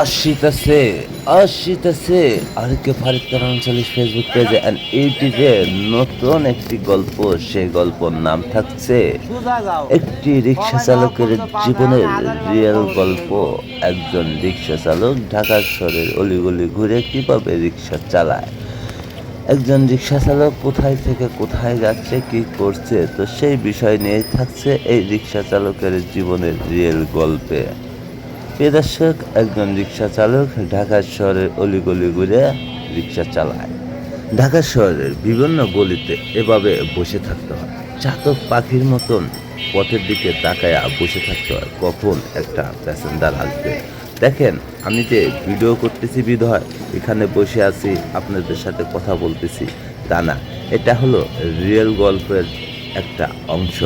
আসিতেছে আসিতেছে আর কে ফারিদ ফেসবুক পেজে অ্যান্ড ইউটিউবে নতুন একটি গল্প গল্পর নাম থাকছে একটি রিক্সা চালকের জীবনের রিয়েল গল্প। একজন রিক্সা চালক ঢাকার শহরের অলিগলি ঘুরে কীভাবে রিক্সা চালায়? একজন রিক্সা চালক কোথায় থেকে কোথায় যাচ্ছে, কি করছে? তো সেই বিষয় নিয়ে থাকছে এই রিক্সা চালকের জীবনের রিয়েল গল্পে। প্রিয় দর্শক, একজন রিক্সা চালক ঢাকা শহরের অলিগলি ঘুরে রিক্সা চালায়। ঢাকা শহরের বিভিন্ন গলিতে এভাবে বসে থাকতে হয়। চাতক পাখির মতন পথের দিকে তাকায়া বসে থাকতে হয়। কখন একটা প্যাসেঞ্জার আসবে? দেখেন, আমি যে ভিডিও করতেছি বিধয়, এখানে বসে আছি, আপনাদের সাথে কথা বলতেছি, তা না। এটা হলো রিয়েল গল্পের একটা অংশ।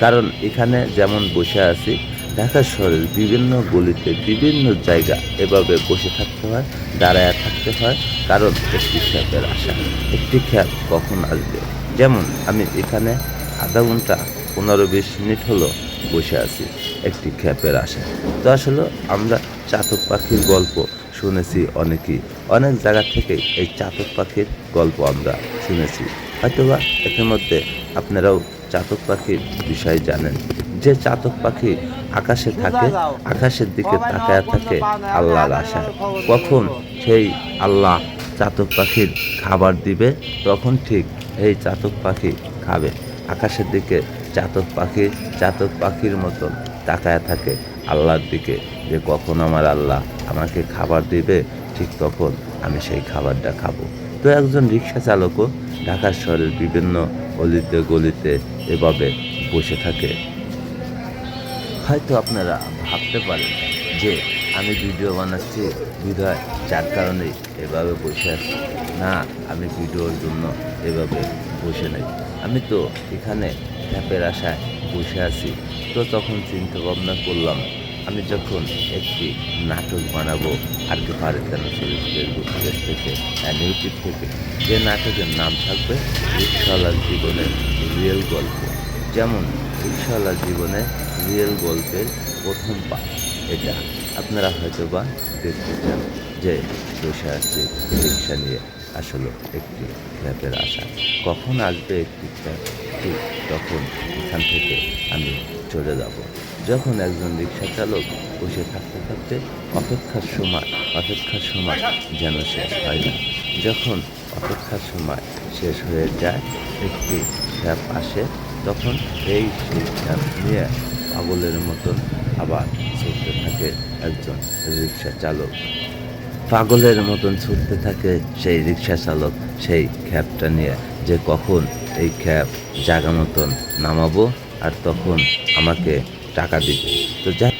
কারণ এখানে যেমন বসে আছি ঢাকা শহরের বিভিন্ন গলিতে বিভিন্ন জায়গা এভাবে বসে থাকতে হয়, দাঁড়ায় থাকতে হয়, কারণ একটি খ্যাপের আশা। একটি খ্যাপ কখন আসবে? যেমন, আমি এখানে আধা ঘণ্টা, পনেরো বিশ মিনিট হলো বসে আছি, একটি খ্যাপের আশা। তো আসলে আমরা চাতক পাখির গল্প শুনেছি অনেকেই। অনেক জায়গা থেকে এই চাতক পাখির গল্প আমরা শুনেছি। হয়তোবা এর মধ্যে আপনারাও চাতক পাখির বিষয়ে জানেন। যে চাতক পাখি আকাশে থাকে, আকাশের দিকে তাকায় থাকে আল্লাহর আশায় কখন সেই আল্লাহ চাতক পাখির খাবার দিবে, তখন ঠিক এই চাতক পাখি খাবে। আকাশের দিকে চাতক পাখি, চাতক পাখির মতন তাকায় থাকে আল্লাহর দিকে, যে কখন আমার আল্লাহ আমাকে খাবার দিবে, ঠিক তখন আমি সেই খাবারটা খাব। তো একজন রিক্সা চালকও ঢাকা শহরের বিভিন্ন অলিতে গলিতে এভাবে বসে থাকে। হয়তো আপনারা ভাবতে পারেন যে আমি ভিডিও বানাচ্ছি, বিধায় যার কারণে এভাবে বসে আছি। না, আমি ভিডিওর জন্য এভাবে বসে নেই। আমি তো এখানে ট্যাপের আশায় বসে আছি। তো তখন চিন্তা ভাবনা করলাম, আমি যখন একটি নাটক বানাবো, আর কি পারে কেন ফেসবুক পেজ থেকে অ্যান্ড ইউটিউব থেকে, যে নাটকের নাম থাকবে রিক্সাওয়ালার জীবনের রিয়েল গল্প। যেমন রিক্সাওয়ালার জীবনে রিয়েল গল্পের প্রথম পাঠ। এটা আপনারা হয়তো বা দেখতে চান যে বসে আসছে রিক্সা নিয়ে আসলে একটি ক্যাবের আশা। কখন আসবে একটি ক্যাব ঠিক তখন এখান থেকে আমি চলে যাব। যখন একজন রিক্সা চালক বসে থাকতে থাকতে অপেক্ষার সময় অপেক্ষার সময় যেন শেষ হয় না, যখন অপেক্ষার সময় শেষ হয়ে যায়, একটি ক্যাব আসে, তখন এই সেই ক্যাব নিয়ে পাগলের মতন আবার ছুটতে থাকে একজন রিক্সা চালক। পাগলের মতন ছুটতে থাকে সেই রিক্সা চালক, সেই ক্যাবটা নিয়ে যে কখন এই ক্যাব জায়গা মতন নামাবো আর তখন আমাকে টাকা দিবে। তো যাই